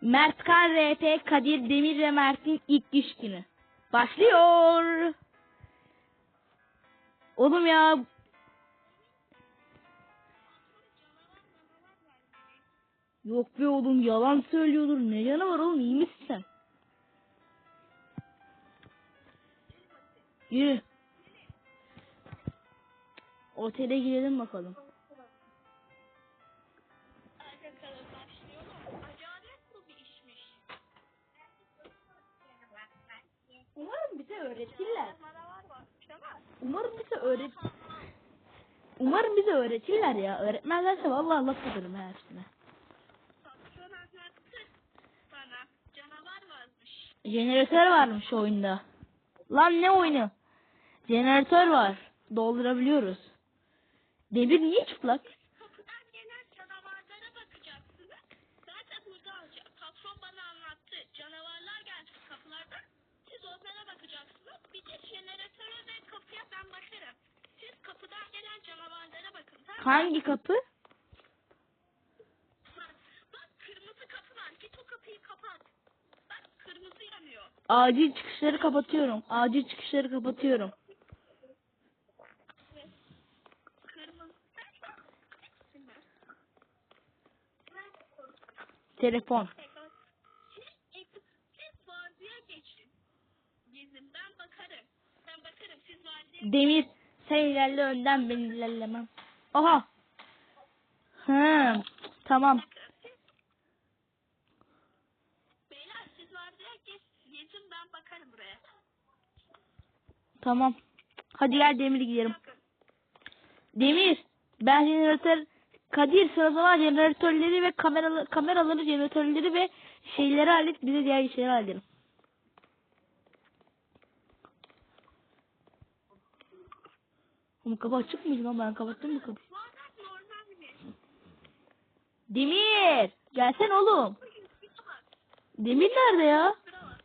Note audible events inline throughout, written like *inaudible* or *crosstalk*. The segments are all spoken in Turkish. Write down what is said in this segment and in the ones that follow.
Mertkan RP Kadir Demir ve Mert'in ilk iş günü. Başlıyor. Oğlum ya Yok be oğlum yalan söylüyordur. Ne yanı var oğlum iyi misin sen? Yürü. Otele girelim bakalım. Bize öğretirler. Umarım bize öğret Umarım bize öğretirler ya. Öğretmezlerse vallahi laf ederim ha hepsine. Jeneratör varmış oyunda. Lan ne oyunu? Jeneratör var. Doldurabiliyoruz. Demir niye çıplak? Kapıdan gelen canavarlara bakacaksınız. Zaten burada alacak. Patron bana anlattı. Canavarlar gelsin kapılardan. Siz onlara bakacaksınız. Bir de jeneratöre ve kapıya ben bakarım. Siz kapıdan gelen canavarlara bakın. Tamam? Hangi kapı? Bak kırmızı kapı var. Git o kapıyı kapat. Bak kırmızı yanıyor. Acil çıkışları kapatıyorum. Acil çıkışları kapatıyorum. Telefon. Siz, siz vardiya geçin. Gezin ben bakarım. Ben bakarım siz vardiya Demir sen ilerle önden ben ilerlemem. Aha. Hı, tamam. Beyler siz vardiya geç, gezin ben bakarım buraya. Tamam. Hadi gel Demir gidelim. Demir ben jeneratör Kadir sen o zaman jeneratörleri ve kameraları, kameraları jeneratörleri ve şeyleri hallet bize diğer işleri halledelim. Oğlum kapı açık mıydı lan ben kapattım mı kapıyı? Demir gelsene oğlum. Demir nerede ya? Şuna bak.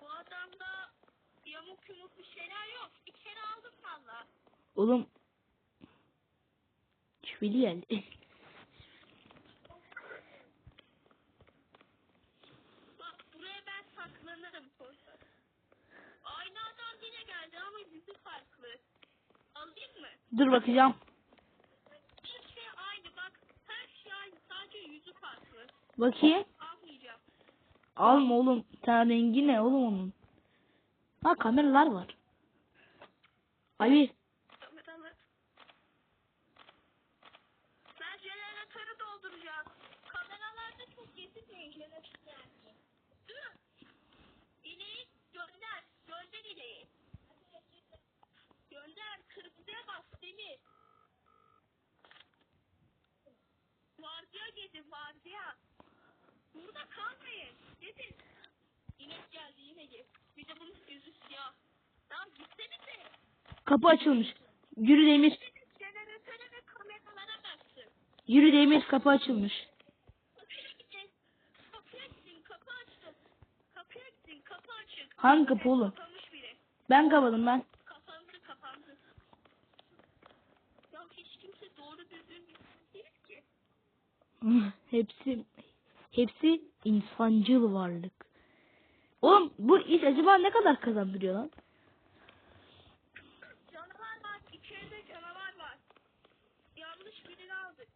Bu *laughs* adamda yamuk yumuk bir şeyler yok. İçeri aldım valla. Oğlum şüpheli geldi. Bak buraya ben saklanırım sonra. Aynı adam yine geldi ama yüzü farklı. Alayım mı? Dur bakacağım. Şey aynı bak. Şey aynı. Bakayım. Alma oğlum. Sen rengi ne oğlum onun? Ha kameralar var. Dur. İneği gönder. Gönder ineği. Gönder. Kırmızıya bas demir. Vardiya gidin vardiya. Burada kalmayın. Gidin. İnek geldi yine git. Bir de bunun yüzü siyah. Tamam gitsenize. kapı açılmış. Yürü Demir. Jeneratöre ve kameralara baksın. Yürü Demir kapı açılmış. Kapıya gidin. Kapıya gidin. Kapı açtım. Kapıya gidin. Kapı açık. Hangi kapı oğlum? Biri. Ben kapadım ben. Kapandı kapandı. Ya hiç kimse doğru düzgün değil ki. *laughs* hepsi hepsi insancıl varlık. Oğlum bu iş acaba ne kadar kazandırıyor lan? Canavar var. İçeride canavar var. Yanlış birini aldık.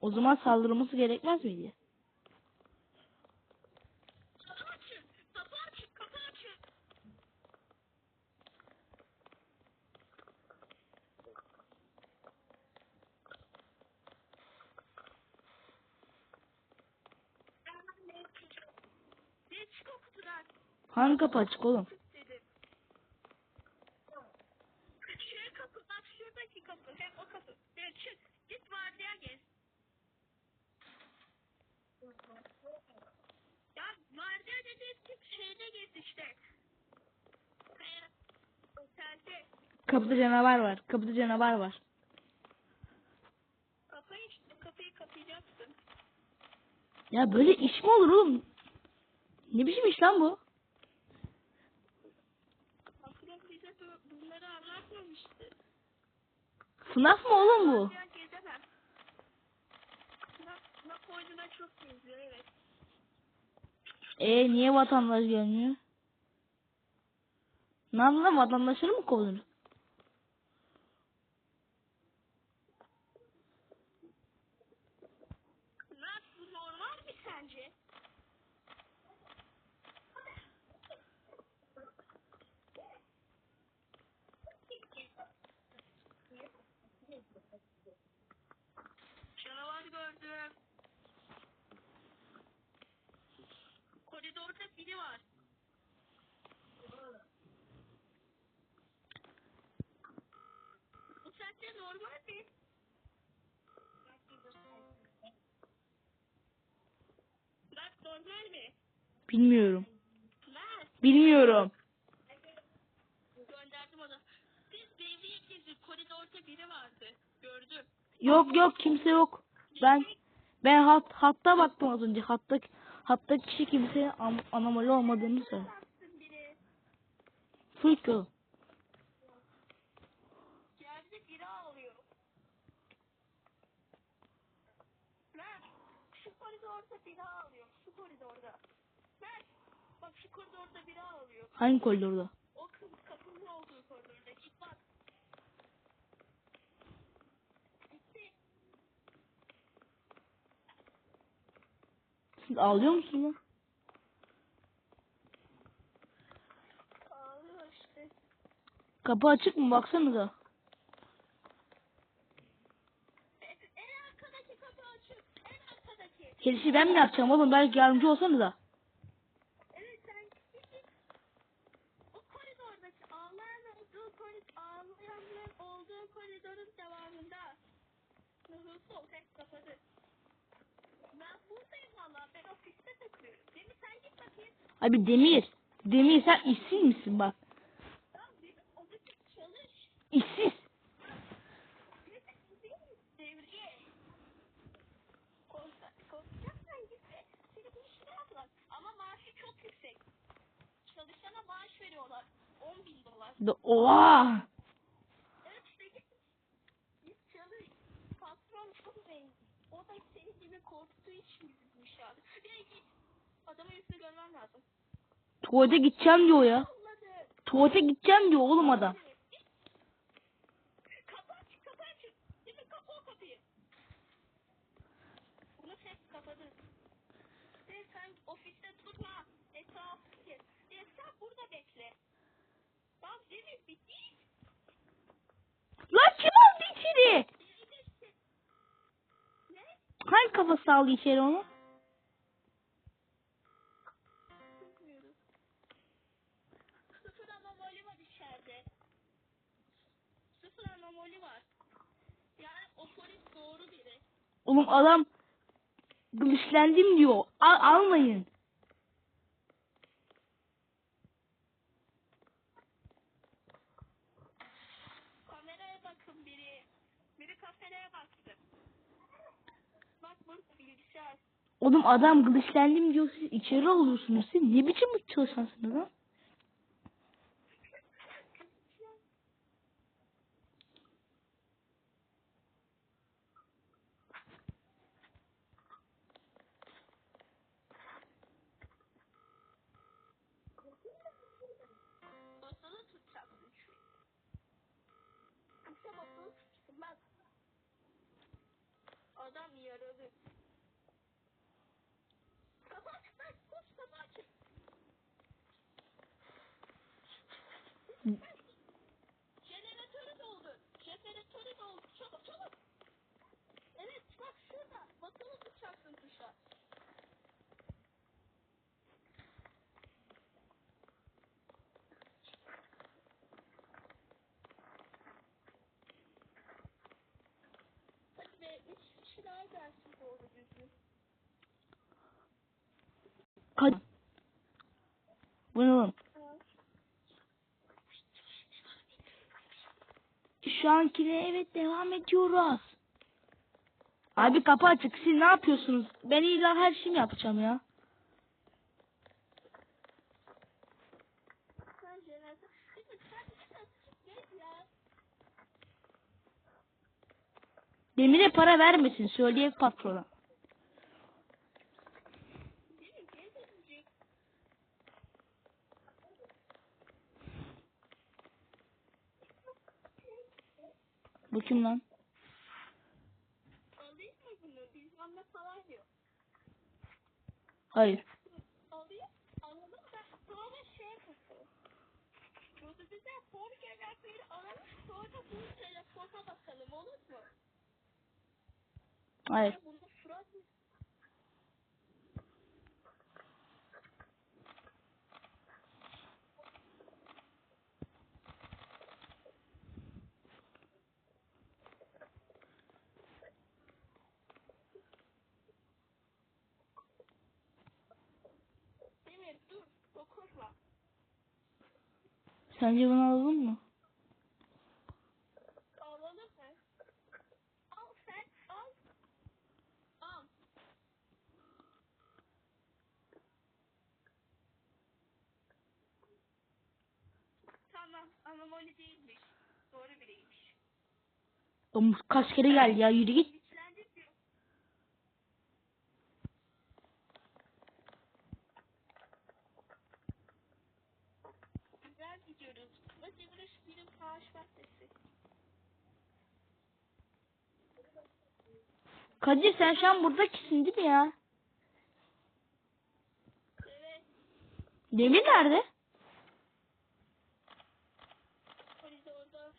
O zaman saldırması gerekmez miydi? Kapı açık. Kapı açık. Kapı açık. Ne çık o kutudan? Hangi kapı açık oğlum? Şu kapı bak şuradaki kapı hem o kapı. Evet, çık git vardiya gez. Ya vardiya dediğin tip şeyde gez işte. Kapıda canavar var. Kapıda canavar var. Kapıyı kapıyı kapayacaksın. Ya böyle iş mi olur oğlum? Ne biçim iş lan bu? işte. FNAF mı oğlum bu? E niye vatandaş gelmiyor? Namla vatandaşları mı kovdunuz? Normal mi? Mert normal mi? Bilmiyorum. Bilmiyorum. gönderdim onu. Biz devriye gezdik. Koridorda biri vardı. Gördüm. Yok yok kimse yok. Ben ben hat hatta baktım az önce. Hatta hatta kişi kimse anomali olmadığını söyledi. Biri. Freak o. Yerde biri ağlıyor. Mert şu biri ağlıyor. Şu koridorda. Mert bak şu koridorda biri ağlıyor. Hangi koridorda? O kız kapının olduğu koridorda. Git bak. Gitti. Siz ağlıyor musunuz lan? Ağlıyor işte. Kapı açık mı? Baksanıza. Gerisi ben mi yapacağım oğlum? Belki yardımcı olsanıza. Evet sen git git. O koridordaki ağlayan olduğu koridor, ağlayanların olduğu koridorun devamında. Hızlı ol tek kapadı. Ben buradayım valla. Ben ofiste takılıyorum. Değil mi? Sen git bakayım. Abi Demir. Demir sen işsiz misin bak? Çalış. İşsiz. Bir de değil mi? Devriye. Korkak, korkacaksan git de seni bir işine yaplar. Ama maaşı çok yüksek. Çalışana maaş veriyorlar. 10 bin dolar. Da Oha. Evet işte. Git çalış. Patron çok zengin. O da seni gibi korktuğu için üzülmüş abi. Bir de git. Adamın yüzünü görmen lazım. Tuvalete gideceğim diyor ya. Tuvalete gideceğim diyor oğlum adam. Kapı aç, kapı aç. Değil mi? Kapı o kapıyı. Bunu ses kapadı. De sen ofiste durma. Etrafı gez. De sen burada bekle. Tamam değil mi? Bitti. Lan kim aldı içeri? Hangi kafası aldı içeri onu? Oğlum adam glitchlendim diyor. Al, almayın. Kameraya bakın biri. Biri kameraya baktı. Bak burada bilgisayar. Oğlum adam glitchlendim diyor. Siz içeri alıyorsunuz. Siz ne biçim bir çalışansınız lan? Basılı tutacaksın şu. İşte basılı tutacaksın bak. Adam yaralı. Kapı aç lan. Koş kapı aç. Jeneratörü doldu. Jeneratörü doldu. Çabuk çabuk. Evet bak şurada. Basılı tutacaksın tuşa. Hadi be üç kişi daha gelsin doğru düzgün. Kaç. Bu ne oğlum? Şu ankine evet devam ediyoruz. Abi kapı açık. Siz ne yapıyorsunuz? Ben illa her şeyimi yapacağım ya. Demir'e para vermesin. Söyleye patrona. Bu kim lan? Alayım mı bunu? Bizimle falan yok. Hayır. Alayım. Alalım da sonra şey yapalım. Burada bize form evrakları alalım. Sonra bu telefona bakalım olur mu? Hayır. Bunu surat mı? Demir dur. Dokunma. Sence bunu alalım mı? Alalım mı? Al sen al. Al. Tamam anomali değilmiş. Doğru biriymiş. Oğlum kaç kere geldi ya yürü git. Güçlendik diyor. Gidiyoruz. Ve Demir'e benim savaş bahsesi. Kadir sen şu an buradakisin değil mi ya? Evet. Demir nerede? koridorda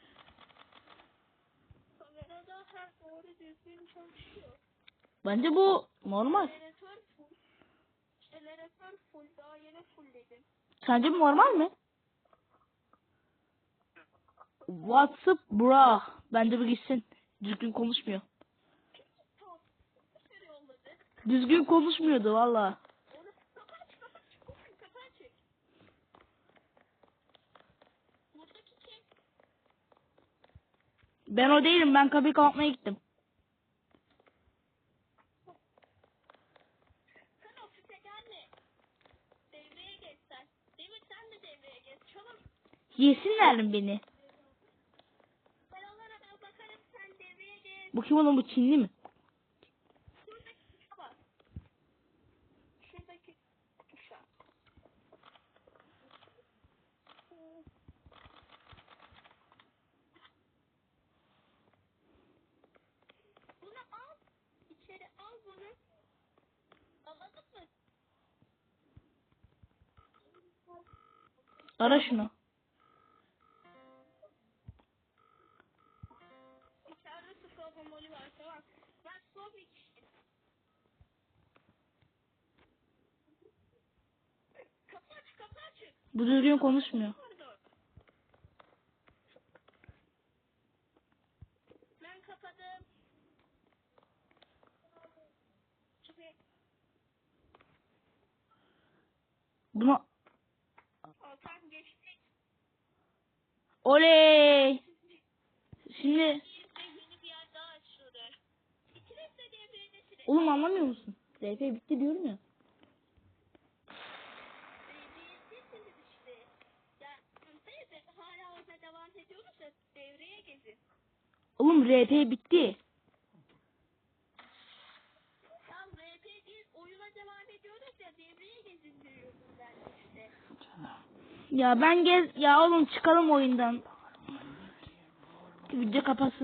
kamerada her doğru düzgün çalışıyor. Bence bu normal. Jeneratör full. Jeneratör full. Daha yeni fullledim. Sence bu normal mi? WhatsApp bra. Bence bu gitsin. Düzgün konuşmuyor. Düzgün konuşmuyordu valla. Ben o değilim. Ben kapıyı kapatmaya gittim. Sen ofise gelme. Devreye geç sen. Demir sen de devreye geç. Çabuk. Yesinler mi beni? Ben onlara ben bakarım sen devreye geç. Bu kim oğlum bu Çinli mi? Şuradaki tuşa Bu düzgün konuşmuyor. Ben kapadım. Buna oley. Şimdi oğlum anlamıyor musun? RP bitti diyorum ya. Devriyedesiniz işte. Ya neyse hala orada devam da devreye gezin. Oğlum RP bitti. Tam RP değil oyuna devam ediyoruz ya devreye gezin diyorum ben işte. Ya ben gez ya oğlum çıkalım oyundan. Video kapatsın.